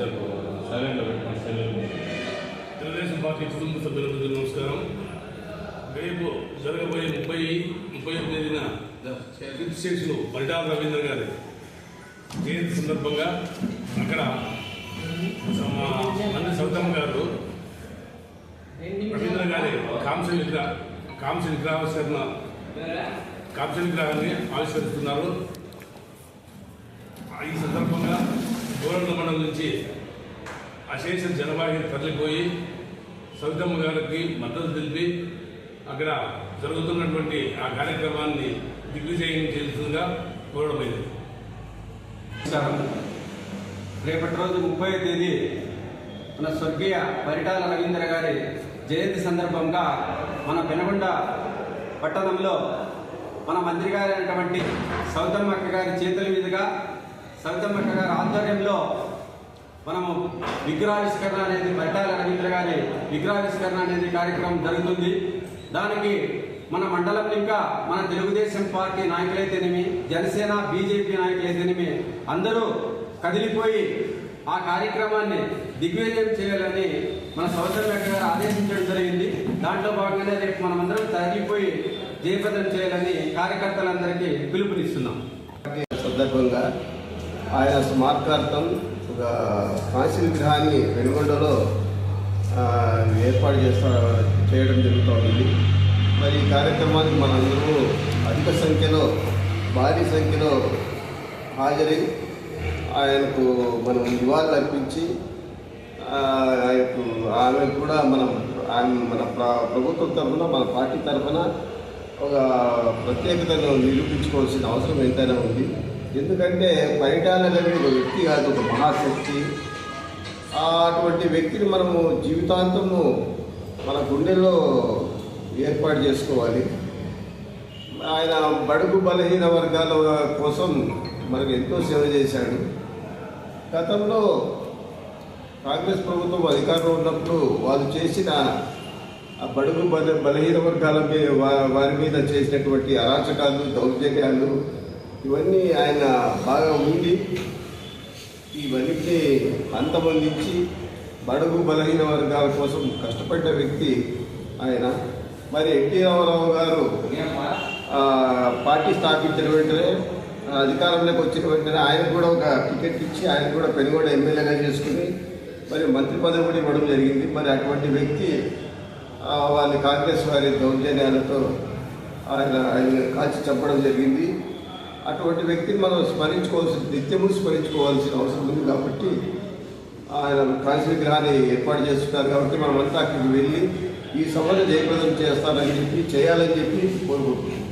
సైలెంట్లో పెట్టుకుని తెలుగుదేశం పార్టీ కుటుంబ సభ్యులకు నమస్కారం. రేపు జరగబోయే ముప్పై ముప్పై తేదీన ఫిఫ్త్ స్టేషన్లో పరిటాల రవీంద్ర గారి జయంతి సందర్భంగా అక్కడ మంది సౌతమ్మ గారు రవీంద్ర గారి కాంస విగ్రహ కాంస విగ్రహావిష్కరణ కాంస విగ్రహాన్ని ఆవిష్కరిస్తున్నారు. ఈ సందర్భంగా మండలం నుంచి అశేష జనవాహిని తరలిపోయి సవితమ్మ గారికి మద్దతు తెలిపి అక్కడ జరుగుతున్నటువంటి ఆ కార్యక్రమాన్ని దిగ్విజయం చేస్తుందిగా కోరడమైంది. రేపటి రోజు ముప్పై తేదీ మన స్వర్గీయ పరిటాల రవీంద్ర గారి జయంతి సందర్భంగా మన పెనగొండ పట్టణంలో మన మంత్రి గారైనటువంటి సౌతమ్మక్క గారి చేతుల మీదుగా సౌతమ్మక్క గారు ఆధ్వర్యంలో మనము విగ్రహావిష్కరణ అనేది బట్టాల రవీంద్ర గారి విగ్రహావిష్కరణ అనేది కార్యక్రమం జరుగుతుంది. దానికి మన మండలం ఇంకా మన తెలుగుదేశం పార్టీ నాయకులైతేనేమి జనసేన బీజేపీ నాయకులైతేనేమి అందరూ కదిలిపోయి ఆ కార్యక్రమాన్ని దిగ్విజయం చేయాలని మన సౌతమ్యక్క గారు ఆదేశించడం జరిగింది. దాంట్లో భాగంగానే రేపు మనమందరం తరలిపోయి జయప్రదం చేయాలని కార్యకర్తలందరికీ పిలుపునిస్తున్నాం. సందర్భంగా ఆయన స్మారకార్థం ఒక కాంస్య విగ్రహాన్ని వెనుగొండలో ఏర్పాటు చేస్తా చేయడం జరుగుతుంది. మరి ఈ కార్యక్రమానికి మనందరూ అధిక సంఖ్యలో భారీ సంఖ్యలో హాజరై ఆయనకు మనం నివాళులు అర్పించి ఆయనకు ఆమె కూడా మనం ఆమె మన ప్రభుత్వం తరఫున మన పార్టీ తరఫున ఒక ప్రత్యేకతను నిరూపించుకోవాల్సిన అవసరం ఎంతైనా ఉంది. ఎందుకంటే పరిటాల ఒక వ్యక్తి కాదు ఒక మహాశక్తి. ఆ అటువంటి వ్యక్తిని మనము జీవితాంతము మన గుండెల్లో ఏర్పాటు చేసుకోవాలి. ఆయన బడుగు బలహీన వర్గాల కోసం మనకు ఎంతో సేవ చేశాడు. గతంలో కాంగ్రెస్ ప్రభుత్వం అధికారంలో ఉన్నప్పుడు వాళ్ళు చేసిన ఆ బడుగు బల బలహీన వర్గాల మీద వారి మీద చేసినటువంటి అరాచకాలు దౌర్జన్యాలు ఇవన్నీ ఆయన బాగా ఉండి ఇవన్నీ అంతమందించి బడుగు బలహీన వర్గాల కోసం కష్టపడ్డ వ్యక్తి ఆయన. మరి ఎన్టీ రామారావు గారు పార్టీ స్థాపించిన వెంటనే అధికారంలోకి వచ్చిన వెంటనే ఆయన కూడా ఒక టికెట్ ఇచ్చి ఆయన కూడా పెనుగొండ ఎమ్మెల్యేగా చేసుకుని మరి మంత్రి పదవి కూడా ఇవ్వడం జరిగింది. మరి అటువంటి వ్యక్తి వాళ్ళ కాంగ్రెస్ వారి దౌర్జన్యాలతో ఆయన ఆయన కాల్చి చెప్పడం జరిగింది. అటువంటి వ్యక్తిని మనం స్మరించుకోవాల్సిన నిత్యము స్మరించుకోవాల్సిన అవసరం ఉంది కాబట్టి ఆయన కాశీ విగ్రహాన్ని ఏర్పాటు చేస్తున్నారు కాబట్టి మనమంతా అక్కడికి వెళ్ళి ఈ సభను జయప్రదం చేస్తారని చెప్పి చేయాలని చెప్పి కోరుకుంటున్నాం.